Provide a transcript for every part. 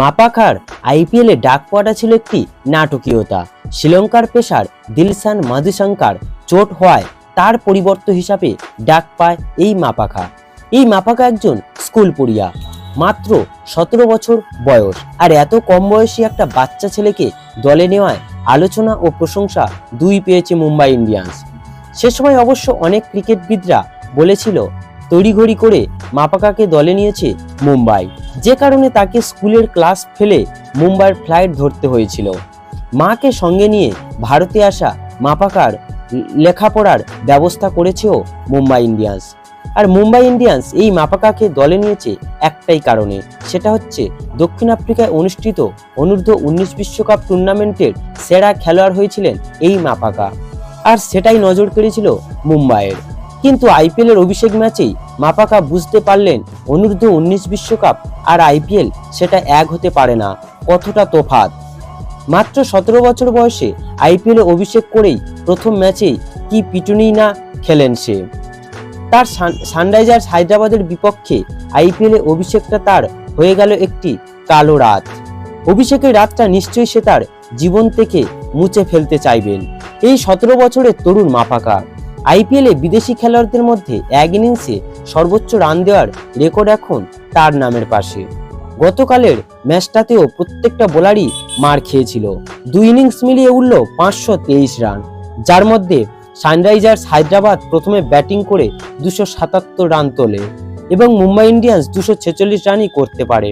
মাপাখার আইপিএলে ডাক পড়া ছিল একটি নাটকীয়তা। শ্রীলঙ্কার পেসার দিলসান মাধুশঙ্কার চোট হওয়ায় তার পরিবর্ত হিসাবে ডাক পায় এই মাপাখা। এই মাপাখা একজন স্কুল পড়িয়া, মাত্র সতেরো বছর বয়স। আর এত কম বয়সী একটা বাচ্চা ছেলেকে দলে নেওয়ায় আলোচনা ও প্রশংসা দুই পেয়েছে মুম্বাই ইন্ডিয়ান্স। সে সময় অবশ্য অনেক ক্রিকেটবিদরা বলেছিল, তড়িঘড়ি করে মাপাকাকে দলে নিয়েছে মুম্বাই। যে কারণে তাকে স্কুলের ক্লাস ফেলে মুম্বাইয়ের ফ্লাইট ধরতে হয়েছিল। মাকে সঙ্গে নিয়ে ভারতে আসা মাপাকার লেখাপড়ার ব্যবস্থা করেছেও মুম্বাই ইন্ডিয়ান্স। আর মুম্বাই ইন্ডিয়ান্স এই মাপাকাকে দলে নিয়েছে একটাই কারণে, সেটা হচ্ছে দক্ষিণ আফ্রিকায় অনুষ্ঠিত অনূর্ধ্ব উনিশ বিশ্বকাপ টুর্নামেন্টের সেরা খেলোয়াড় হয়েছিলেন এই মাপাকা। আর সেটাই নজর কেড়েছিল মুম্বাইয়ের। কিন্তু আইপিএল এর অভিষেক ম্যাচেই মাপাকা বুঝতে পারলেন অনূর্ধ্ব উনিশ বিশ্বকাপ আর আইপিএল সেটা এক হতে পারে না, কতটা তোফাত মাত্র সতেরো বছর বয়সে আইপিএলে অভিষেক করেই প্রথম ম্যাচেই কি পিটুনি না খেলেন সে? তার সান- সানরাইজার্স হায়দ্রাবাদের বিপক্ষে আইপিএলে অভিষেকটা তার হয়ে গেল একটি কালো রাত। অভিষেকের রাতটা নিশ্চয়ই সে তার জীবন থেকে মুছে ফেলতে চাইবেন। এই সতেরো বছরের তরুণ মাপাকা। আইপিএলে বিদেশি খেলোয়াড়দের মধ্যে এক ইনিংসে সর্বোচ্চ রান দেওয়ার রেকর্ড এখন তার নামের পাশে। গতকালের ম্যাচটাতেও প্রত্যেকটা বোলারই মার খেয়েছিল। দুই ইনিংস মিলিয়ে উঠল পাঁচশো তেইশ রান, যার মধ্যে সানরাইজার্স হায়দ্রাবাদ প্রথমে ব্যাটিং করে দুশো সাতাত্তর রান তোলে এবং মুম্বাই ইন্ডিয়ান্স দুশো ছেচল্লিশ রানই করতে পারে।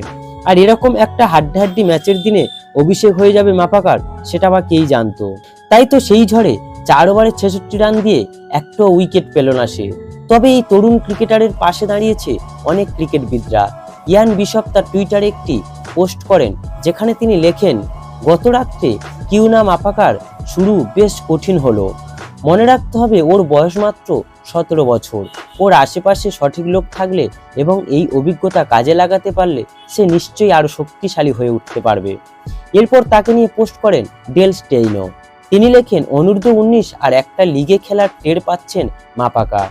আর এরকম একটা হাড্ডাহাড্ডি ম্যাচের দিনে অভিষেক হয়ে যাবে মাপাকার, সেটা বা কেই জানতো? তাই তো সেই ঝড়ে চার ওভারে ছেষট্টি রান দিয়ে একটা উইকেট পেল না সে। তবে এই তরুণ ক্রিকেটারের পাশে দাঁড়িয়েছে অনেক ক্রিকেটবিদরা। ইয়ান বিশপ তার টুইটারে একটি পোস্ট করেন, যেখানে তিনি লেখেন, গত রাত্রে কিউ না মাপাকার শুরু বেশ কঠিন হলো। মনে রাখতে হবে ওর বয়স মাত্র সতেরো বছর। ওর আশেপাশে সঠিক লোক থাকলে এবং এই অভিজ্ঞতা কাজে লাগাতে পারলে সে নিশ্চয়ই আরও শক্তিশালী হয়ে উঠতে পারবে। এরপর তাকে নিয়ে পোস্ট করেন ডেল স্টেইনো। তিনি লেখেন, অনূর্ধ্ব উনিশ আর একটা লিগে খেলার টের পাচ্ছেন মাপাকা।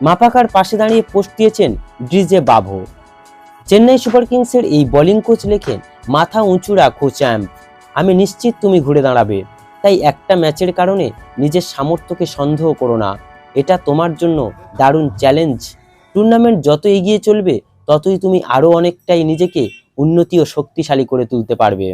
মাপাকার পাশে দাঁড়িয়ে পোস্ট দিয়েছেন ড্রিজে বাভো চেন্নাই সুপার কিংসের এই বোলিং কোচ লেখেন, মাথা উঁচু রাখো আমি নিশ্চিত তুমি ঘুরে দাঁড়াবে। তাই একটা ম্যাচের কারণে নিজের সামর্থ্যকে সন্দেহ করো না। এটা তোমার জন্য দারুণ চ্যালেঞ্জ। টুর্নামেন্ট যত এগিয়ে চলবে, ততই তুমি আরও অনেকটাই নিজেকে উন্নতি ও শক্তিশালী করে তুলতে পারবে।